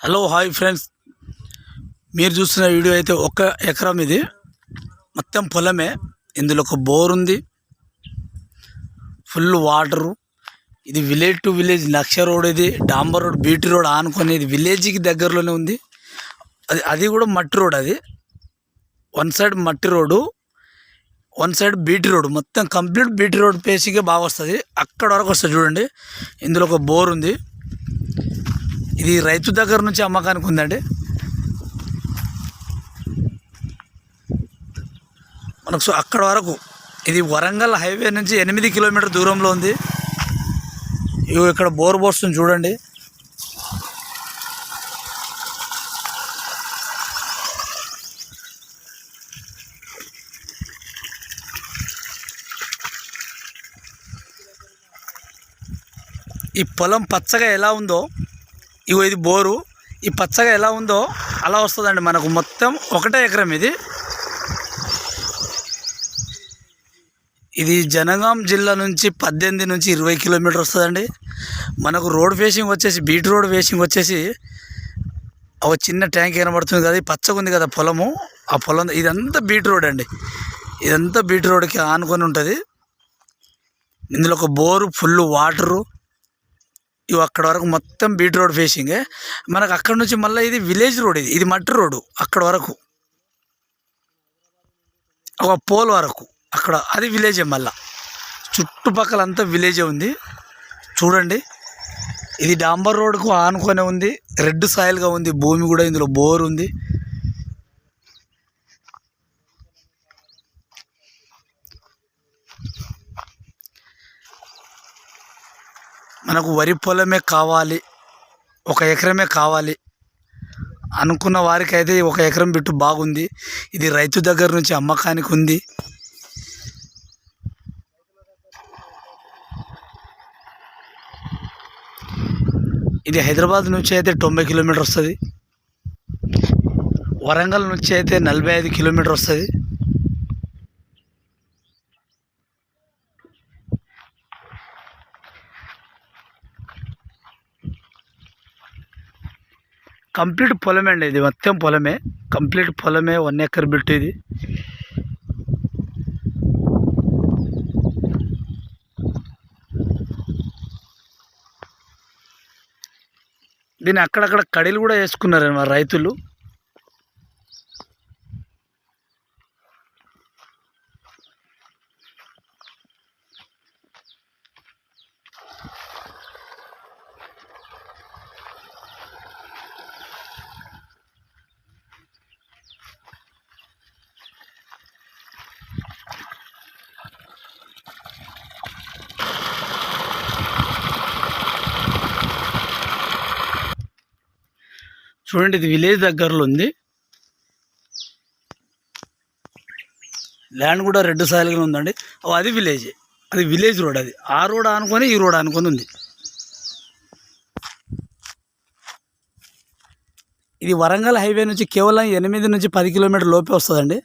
Hello hi friends. మీరు చూస్తున్న video అయితే ఒక ఎకరం ఇది. మొత్తం పొలమే. ఇందులో ఒక బోర్ ఉంది. Full water. ఇది విలేజ్ టు విలేజ్. లక్ష రోడ్ ఇది డాంబర్ రోడ్ బీటీ రోడ్ ఆనుకొని ఇది విలేజ్కి దగ్గరలోనే ఉంది. అది అది కూడా మట్టి రోడ్ అది. వన్ సైడ్ మట్టి road one side BT road మొత్తం కంప్లీట్ బీటీ రోడ్ పేసికే బాగా వస్తుంది. అక్కడ వరకు వస్తుంది చూడండి. ఇందులో ఒక బోర్ ఉంది. ఇది రైతు దగ్గర నుంచి అమ్మకానికి ఉందండి. మనకు సో అక్కడ వరకు ఇది వరంగల్ హైవే నుంచి ఎనిమిది కిలోమీటర్ దూరంలో ఉంది. ఇగో ఇక్కడ బోర్ పోస్తుంది చూడండి. ఈ పొలం పచ్చగా ఎలా ఉందో ఇగో ఇది బోరు. ఈ పచ్చగా ఎలా ఉందో అలా వస్తుందండి మనకు. మొత్తం ఒకటే ఎకరం ఇది. ఇది జనగాం జిల్లా నుంచి పద్దెనిమిది నుంచి ఇరవై కిలోమీటర్ వస్తుందండి. మనకు రోడ్ ఫేసింగ్ వచ్చేసి బీట్ రోడ్ ఫేసింగ్ వచ్చేసి ఒక చిన్న ట్యాంక్ కనబడుతుంది కదా పచ్చగా ఉంది కదా పొలము. ఆ పొలం ఇదంతా బీట్ రోడ్ అండి. ఇదంతా బీట్ రోడ్కి ఆనుకొని ఉంటుంది. ఇందులో ఒక బోరు ఫుల్ వాటరు ఇవి అక్కడ వరకు మొత్తం బీట్ రోడ్ ఫేసింగే మనకు అక్కడ నుంచి మళ్ళీ ఇది విలేజ్ రోడ్ ఇది. ఇది మట్టి రోడ్డు అక్కడ వరకు. ఒక పోల్ వరకు. అక్కడ అది విలేజే మళ్ళా. చుట్టుపక్కల అంతా విలేజే ఉంది. చూడండి. ఇది డాంబర్ రోడ్కు ఆనుకొని ఉంది. రెడ్ సాయిల్గా ఉంది. భూమి కూడా ఇందులో బోర్ ఉంది. మనకు వరి పొలమే కావాలి ఒక ఎకరమే కావాలి అనుకున్న వారికైతే ఒక ఎకరం బిట్టు బాగుంది. ఇది రైతు దగ్గర నుంచి అమ్మకానికి ఉంది. ఇది హైదరాబాద్ నుంచి అయితే తొంభై కిలోమీటర్ వస్తుంది. వరంగల్ నుంచి అయితే నలభై ఐదు కిలోమీటర్ వస్తుంది. కంప్లీట్ పొలమే అండి ఇది మొత్తం పొలమే. కంప్లీట్ పొలమే వన్ ఎకర్ బిట్ ఇది. దీన్ని అక్కడక్కడ కడీలు కూడా వేసుకున్నారు రైతులు. చూడండి ఇది విలేజ్ దగ్గరలో ఉంది. ల్యాండ్ కూడా రెడ్ సాయిల్గా ఉందండి. ఓ, అది విలేజ్. అది విలేజ్ రోడ్ అది. ఆ రోడ్ అనుకొని ఈ రోడ్ అనుకొని ఉంది. ఇది వరంగల్ హైవే నుంచి కేవలం ఎనిమిది నుంచి పది కిలోమీటర్ లోపే వస్తుందండి.